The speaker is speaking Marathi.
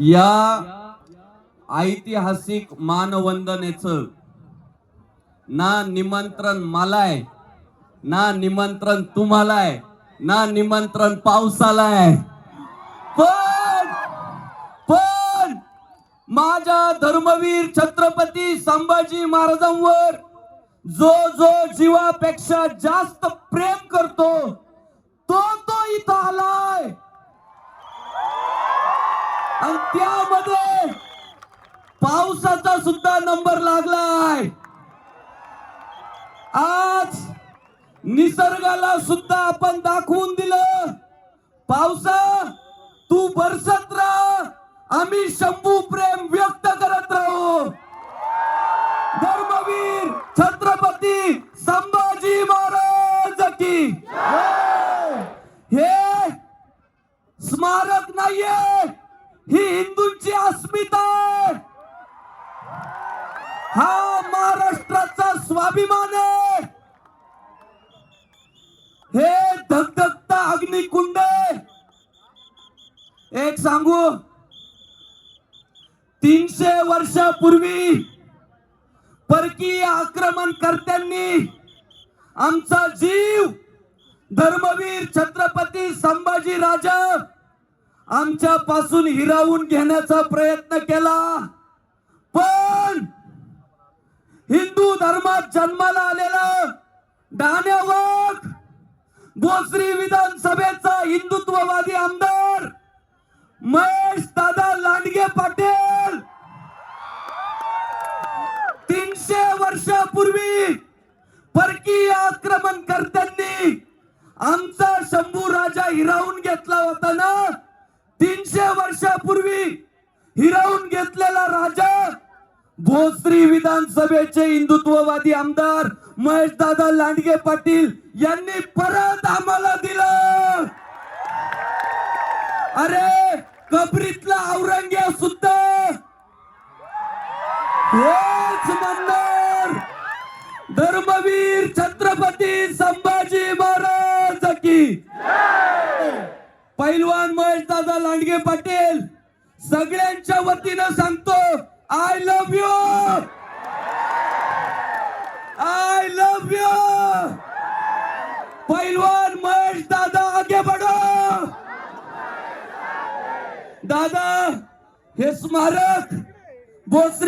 या ऐतिहासिक मानवंदनेचं ना निमंत्रण मलाय ना निमंत्रण तुम्हाला आहे ना निमंत्रण पावसाला आहे पण पण माझ्या धर्मवीर छत्रपती संभाजी महाराजांवर जो जो जीवापेक्षा जास्त प्रेम करतो आणि त्यामध्ये पावसाचा सुद्धा नंबर लागलाय. आज निसर्गाला सुद्धा आपण दाखवून दिलं. पावसा तू बरसत राह. आम्ही शंभू प्रेम व्यक्त करत राहू. धर्मवीर छत्रपती संभाजी महाराज की. हे स्मारक नाहीये. ही हिंदूंची अस्मिता आहे. हा महाराष्ट्राचा स्वाभिमान आहे. हे धगधगता अग्निकुंड एक सांगू? तीनशे वर्षापूर्वी परकीय आक्रमणकर्त्यांनी आमचा जीव धर्मवीर छत्रपती संभाजी राजा आमच्या पासून हिरावून घेण्याचा प्रयत्न केला. पण हिंदू धर्मात जन्माला आलेला डाण्यावर भोसरी विधानसभेचा हिंदुत्ववादी आमदार महेश दादा लांडगे पाटील. तीनशे वर्षापूर्वी परकीय आक्रमणकर्त्यांनी आमचा शंभू राजा हिरावून घेतला होता ना? तीनशे वर्षापूर्वी हिरावून घेतलेला राजा भोसरी विधानसभेचे हिंदुत्ववादी आमदार महेश दादा लांडगे पाटील यांनी परत आम्हाला दिलं. अरे कबरीतला औरंग्या सुद्धा. हेच धर्मवीर छत्रपती संभाजी महाराज की. पैलवान महेश दादा पाटील सगळ्यांच्या वतीनं सांगतो I love you I love you पैलवान महेश दादा आगे बढो. दादा हे स्मारक भोसरी